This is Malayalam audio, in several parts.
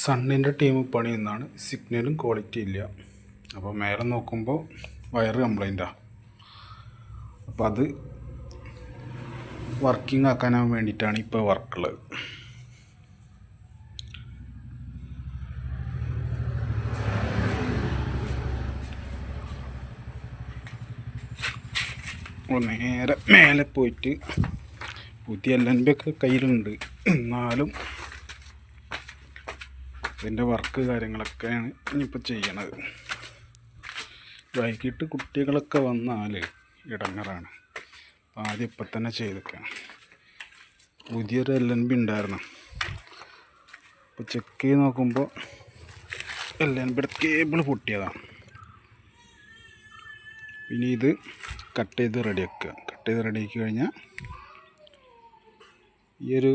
സണ്ണിന്റെ ടീം പണി എന്നാണ്. സിഗ്നലും ക്വാളിറ്റി ഇല്ല. അപ്പോൾ മേലെ നോക്കുമ്പോൾ വയറ് കംപ്ലൈന്റാണ് അപ്പോൾ അത് വർക്കിംഗ് ആക്കാനാൻ വേണ്ടിയിട്ടാണ് ഇപ്പോൾ വർക്കുള്ളത്. നേരെ മേലെ പോയിട്ട് പുതിയ എൽ കയ്യിലുണ്ട്. എന്നാലും ഇതിന്റെ വർക്ക് കാര്യങ്ങളൊക്കെയാണ് ഇനിയിപ്പോൾ ചെയ്യണത്. വൈകിട്ട് കുട്ടികളൊക്കെ വന്നാൽ ഇടങ്ങറാണ്. ആദ്യം ഇപ്പം തന്നെ ചെയ്തേക്കാം പുതിയൊരു എൽ എൻ ബി ഉണ്ടായിരുന്നു. അപ്പോൾ ചെക്ക് ചെയ്ത് നോക്കുമ്പോൾ എൽ എൻ ബിയുടെ കേബിൾ പൊട്ടിയതാണ് ഇനി ഇത് കട്ട് ചെയ്ത് റെഡിയാക്കുക കട്ട് ചെയ്ത് റെഡിയാക്കി കഴിഞ്ഞാൽ ഈ ഒരു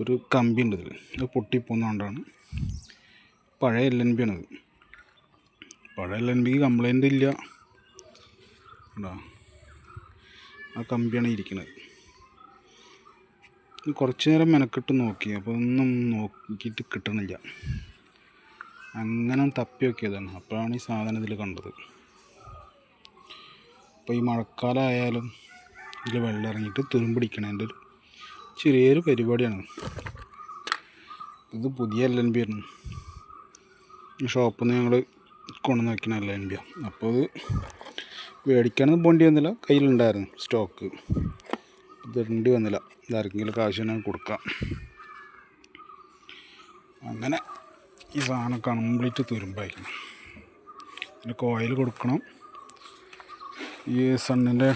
ഒരു കമ്പി ഉണ്ട് ഇതിൽ അത് പൊട്ടിപ്പോകുന്നതുകൊണ്ടാണ് പഴയ എൽ എൻ ബി ആണത്. പഴയ എൽ എൻ ബിക്ക് കംപ്ലൈന്റ് ഇല്ല. കണ്ടോ? ആ കമ്പിയാണ് ഇരിക്കുന്നത് കുറച്ച് നേരം മെനക്കെട്ട് നോക്കി. അപ്പോൾ ഒന്നും നോക്കിയിട്ട് കിട്ടണില്ല. അങ്ങനെ തപ്പി നോക്കിയതാണ്. അപ്പോഴാണ് ഈ സാധനം ഇതിൽ കണ്ടത്. അപ്പോൾ ഈ മഴക്കാലമായാലും ഇതിൽ വെള്ളം ഇറങ്ങിയിട്ട് തുരുമ്പിടിക്കണതിന്റെ ഒരു ചെറിയൊരു പരിപാടിയാണ്. ഇത് പുതിയ എൽ എൻ ബി ആണ്. ഷോപ്പിൽ നിന്ന് ഞങ്ങൾ കൊണ്ടുവന്ന് വയ്ക്കുന്ന എൽ എൻ ബി അപ്പോൾ അത് മേടിക്കാനൊന്നും പോണ്ടി വന്നില്ല. കയ്യിലുണ്ടായിരുന്നു സ്റ്റോക്ക് ഇടേണ്ടി വന്നില്ല. ഇതാർക്കെങ്കിലും ആവശ്യം കൊടുക്കാം. അങ്ങനെ ഈ സാധനം കംപ്ലീറ്റ് തുരുമ്പായിരിക്കണം പിന്നെ കോയിൽ കൊടുക്കണം. ഈ സണ്ണിന്റെ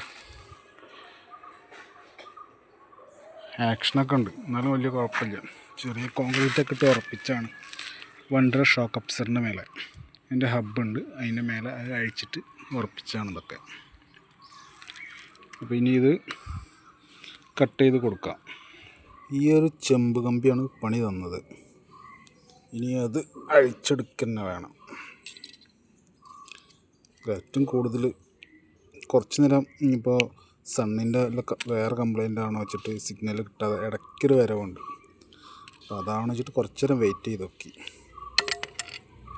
ആക്ഷനൊക്കെ ഉണ്ട്. എന്നാലും വലിയ കുഴപ്പമില്ല. ചെറിയ കോൺക്രീറ്റ് ഒക്കെ ഇട്ട് ഉറപ്പിച്ചാണ് വണ്ടർ ഷോക്ക് അപ്സറിന്റെ മേലെ. അതിന്റെ ഹബ്ബുണ്ട് അതിന്റെ മേലെ അത് അഴിച്ചിട്ട് ഉറപ്പിച്ചാണ് ഇതൊക്കെ. അപ്പോൾ ഇനി ഇത് കട്ട് ചെയ്ത് കൊടുക്കാം. ഈ ഒരു ചെമ്പ് കമ്പിയാണ് പണി തന്നത്. ഇനി അത് അഴിച്ചെടുക്കുക വേണം. ഏറ്റവും കൂടുതൽ കുറച്ച് നേരം ഇനിയിപ്പോൾ സണ്ണിന്റെ വേറെ കംപ്ലൈന്റ് ആണോ വെച്ചിട്ട് സിഗ്നൽ കിട്ടാതെ ഇടയ്ക്കൊരു വരവുണ്ട്. അപ്പോൾ അതാണ് വെച്ചിട്ട് കുറച്ച് നേരം വെയിറ്റ് ചെയ്ത് നോക്കി.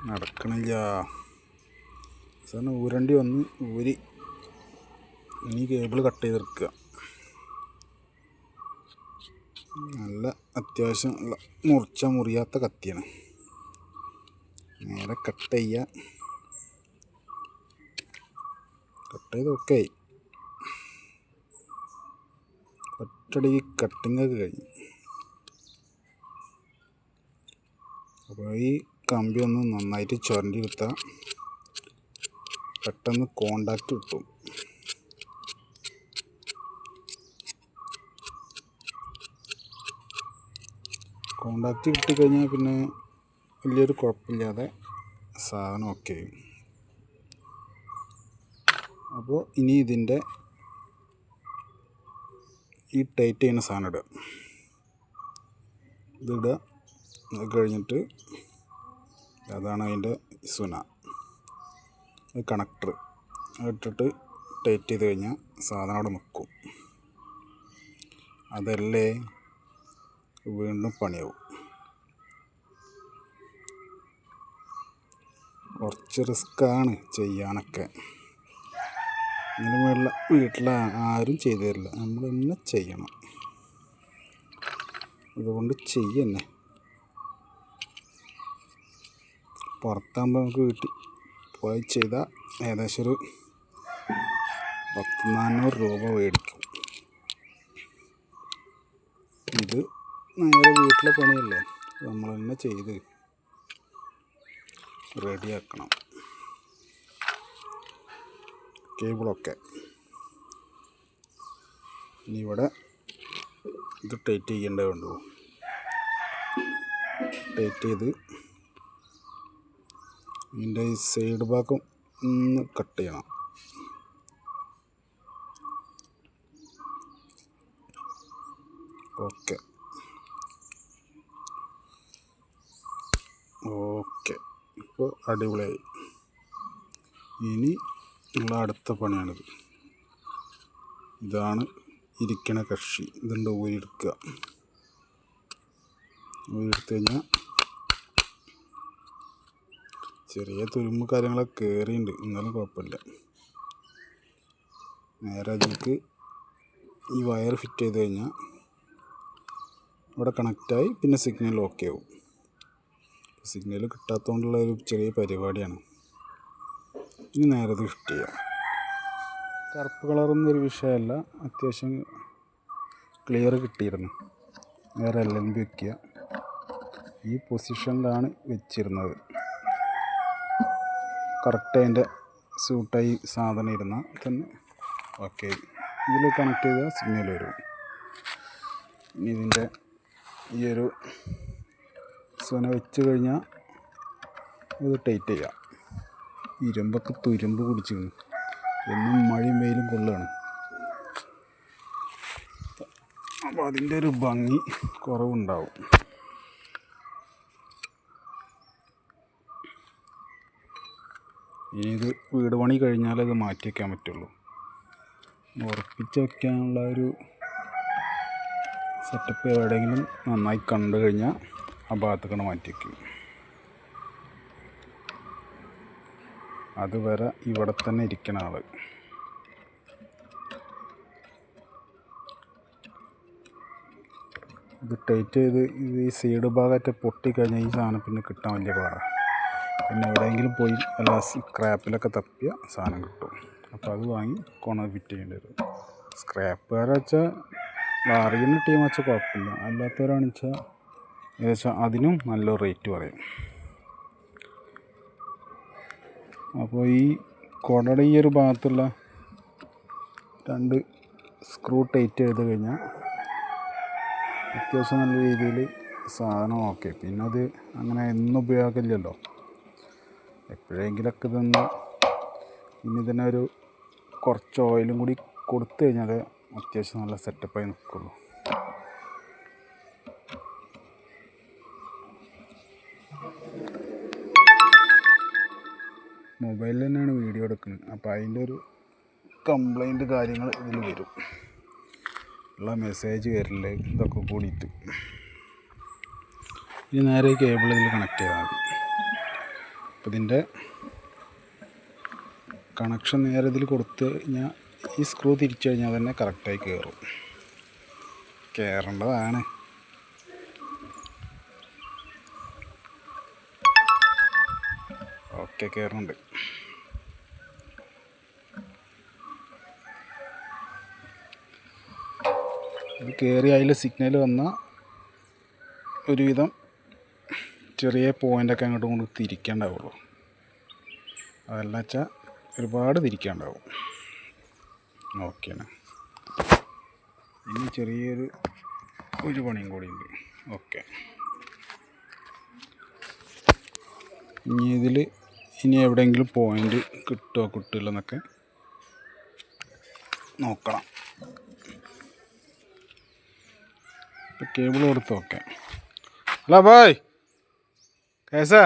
നടക്കണില്ല. സാറിന് ഊരണ്ടി വന്ന് ഊരി ഇനി കേബിൾ കട്ട് ചെയ്ത് എടുക്കുക നല്ല അത്യാവശ്യം ഉള്ള മുറിച്ച മുറിയാത്ത കത്തിയാണ്. നേരെ കട്ട് ചെയ്യുക കട്ട് ചെയ്ത് ഓക്കെ ആയി. ഒറ്റടിക്ക് കട്ടിങ് ഒക്കെ കഴിഞ്ഞു. അപ്പോൾ ഈ കമ്പി ഒന്ന് നന്നായിട്ട് ചുരണ്ടി എടുത്താൽ പെട്ടെന്ന് കോണ്ടാക്റ്റ് കിട്ടും. കോണ്ടാക്റ്റ് കിട്ടിക്കഴിഞ്ഞാൽ പിന്നെ വലിയൊരു കുഴപ്പമില്ലാതെ സാധനം ഓക്കെ ആയി അപ്പോൾ ഇനി ഇതിന്റെ ഈ ടൈറ്റ് ചെയ്യുന്ന സാധനം ഇടുക ഇതിടുക അത് കഴിഞ്ഞിട്ട് അതാണ് അതിന്റെ സുന. കണക്ടർ. ഇട്ടിട്ട് ടൈറ്റ് ചെയ്ത് കഴിഞ്ഞാൽ സാധനം അവിടെ നിൽക്കും. അതല്ലേ വീണ്ടും പണിയാവും. കുറച്ച് റിസ്ക്കാണ് ചെയ്യാനൊക്കെ. ഇങ്ങനെ മേളിൽ വീട്ടിൽ ആരും ചെയ്തു തരില്ല നമ്മൾ തന്നെ ചെയ്യണം. ഇതുകൊണ്ട് ചെയ്യന്നെ. പുറത്താകുമ്പോൾ നമുക്ക് വീട്ടിൽ പോയി ചെയ്താൽ ഏകദേശം ഒരു പത്ത് നാനൂറ് രൂപ മേടിക്കും. ഇത് നേരെ വീട്ടിലെ പണിയല്ലേ? നമ്മൾ തന്നെ ചെയ്ത് റെഡിയാക്കണം. കേബിളൊക്കെ ഇനി ഇവിടെ ഇത് ടൈറ്റ് ചെയ്യേണ്ടത് ഉണ്ടോ ടൈറ്റ് ചെയ്ത് ഇതിന്റെ ഈ സൈഡ് ഭാഗം ഒന്ന് കട്ട് ചെയ്യണം. ഓക്കെ. ഓക്കെ. ഇപ്പോൾ അടിപൊളിയായി. ഇനി ഉള്ള അടുത്ത പണിയാണിത്. ഇതാണ് ഇരിക്കണ കക്ഷി. ഇതുണ്ട് ഊരിയെടുക്കുക. ഊരിയെടുത്ത് കഴിഞ്ഞാൽ ചെറിയ തുരുമ്പ് കാര്യങ്ങളൊക്കെ കയറിയുണ്ട് എന്നാലും കുഴപ്പമില്ല. നേരെ അതിലേക്ക് ഈ വയർ ഫിറ്റ് ചെയ്ത് കഴിഞ്ഞാൽ ഇവിടെ കണക്റ്റായി പിന്നെ സിഗ്നൽ ഓക്കെ ആവും സിഗ്നൽ കിട്ടാത്തതുകൊണ്ടുള്ള ഒരു ചെറിയ പരിപാടിയാണ്. ഇനി നേരെ ഇത് ചെയ്യാം. കറുപ്പ് കളറൊന്നും ഒരു വിഷയമല്ല. അത്യാവശ്യം ക്ലിയർ കിട്ടിയിരുന്നു. നേരെ എൽ എൻ ബി വയ്ക്കുക ഈ പൊസിഷനിലാണ് വെച്ചിരുന്നത്. കറക്റ്റ് അതിന്റെ സ്യൂട്ടായി സാധനം ഇരുന്നാൽ തന്നെ ഓക്കെ ഇതിൽ കണക്ട് ചെയ്താൽ സിഗ്നൽ വരും. ഇനി ഇതിന്റെ ഈ ഒരു സോന വെച്ച് കഴിഞ്ഞാൽ ഇത് ടൈറ്റ് ചെയ്യാം. ഇരുമ്പൊക്കെ തുരുമ്പ് കുടിച്ചു എന്നും മഴയും വെയിലും കൊള്ളുകയാണ്. അപ്പോൾ അതിന്റെ ഒരു ഭംഗി കുറവുണ്ടാവും. ഇനി ഇത് വീട് പണി കഴിഞ്ഞാലത് മാറ്റി വയ്ക്കാൻ പറ്റുള്ളൂ. ഉറപ്പിച്ച് വയ്ക്കാനുള്ള ഒരു സെറ്റപ്പ് എവിടെയെങ്കിലും നന്നായി കണ്ടു കഴിഞ്ഞാൽ ആ ഭാഗത്തേക്കാണ് മാറ്റി വയ്ക്കും അതുവരെ ഇവിടെ തന്നെ ഇരിക്കണ ആൾ. ഇത് ടൈറ്റ് ചെയ്ത് ഇത് ഈ സൈഡ് ഭാഗമായിട്ട് പൊട്ടിക്കഴിഞ്ഞാൽ ഈ സാധനം പിന്നെ കിട്ടാൻ വലിയ പാടാണ് പിന്നെ എവിടെയെങ്കിലും പോയി എല്ലാ സ്ക്രാപ്പിലൊക്കെ തപ്പിയ സാധനം കിട്ടും. അപ്പോൾ അത് വാങ്ങി കൊണ ഫിറ്റ് ചെയ്യേണ്ടി വരും. സ്ക്രാപ്പുകാരെ വെച്ചാൽ അറിയുന്ന ടീം വെച്ചാൽ കുഴപ്പമില്ല. അല്ലാത്തവരാണെന്ന് വെച്ചാൽ ഏകദേശം അതിനും നല്ല റേറ്റ് പറയും. അപ്പോൾ ഈ കുടയുടെ ഈ ഒരു ഭാഗത്തുള്ള രണ്ട് സ്ക്രൂ ടൈറ്റ് ചെയ്ത് കഴിഞ്ഞാൽ അത്യാവശ്യം നല്ല രീതിയിൽ സാധനം ഓക്കെ പിന്നെ അത് അങ്ങനെ എന്നും ഉപയോഗമില്ലല്ലോ എപ്പോഴെങ്കിലൊക്കെ ഇതൊന്ന് ഇനി ഒരു കുറച്ച് ഓയിലും കൂടി കൊടുത്തു കഴിഞ്ഞാൽ അത്യാവശ്യം നല്ല സെറ്റപ്പായി നിൽക്കുള്ളൂ മൊബൈലിൽ തന്നെയാണ് വീഡിയോ എടുക്കുന്നത്. അപ്പോൾ അതിന്റെ ഒരു കംപ്ലൈന്റ് കാര്യങ്ങൾ ഇതിൽ വരും. ഉള്ള മെസ്സേജ് വരില്ല ഇതൊക്കെ കൂടിയിട്ട്. ഇനി നേരെ കേബിൾ ഇതിൽ കണക്ട് ചെയ്താൽ മതി. അപ്പോൾ ഇതിന്റെ കണക്ഷൻ നേരെ ഇതിൽ കൊടുത്ത് കഴിഞ്ഞാൽ ഈ സ്ക്രൂ തിരിച്ചു കഴിഞ്ഞാൽ തന്നെ കറക്റ്റായി കയറും കയറേണ്ടതാണ് ഓക്കെ കയറുന്നുണ്ട്. കയറി അതിൽ സിഗ്നൽ വന്ന ഒരുവിധം ചെറിയ പോയിന്റൊക്കെ അങ്ങോട്ടും കൊണ്ട് തിരിക്കേണ്ടാവുള്ളൂ. അതെല്ലാം വെച്ചാൽ ഒരുപാട് തിരിക്കാണ്ടാവും. ഓക്കെയാണ് ഇനി ചെറിയൊരു ഒരു പണിയും കൂടി ഉണ്ട്. ഓക്കെ ഇനി ഇതിൽ ഇനി എവിടെയെങ്കിലും പോയിന്റ് കിട്ടുമോ കിട്ടില്ല എന്നൊക്കെ നോക്കണം. ഇപ്പം കേബിൾ കൊടുത്ത് ഓക്കെ ഹലോ ബോയ് കേസാ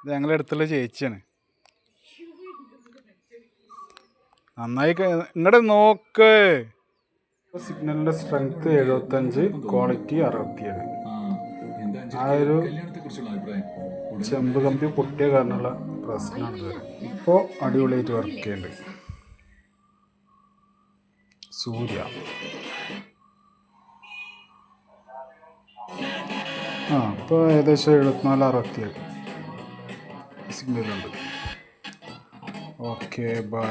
ഇത് ഞങ്ങളുടെ അടുത്തുള്ള ചേച്ചിയാണ്. നന്നായി ഇങ്ങോട്ട് നോക്ക്. സിഗ്നലിന്റെ സ്ട്രെങ്ത് എഴുപത്തഞ്ച് ക്വാളിറ്റി അറുപത്തിയേഴ്. ആ ഒരു ചെമ്പ് കമ്പി പൊട്ടിയ കാരണമുള്ള പ്രശ്നമാണ് ഇപ്പോൾ അടിപൊളിയായിട്ട് വർക്ക് ചെയ്യുന്നുണ്ട് സൂര്യ. ആ ഇപ്പോൾ ഏകദേശം എഴുപത്തിനാല് അറുപത്തിയേഴ്. സിഗ്നലുണ്ട് ഓക്കെ ബൈ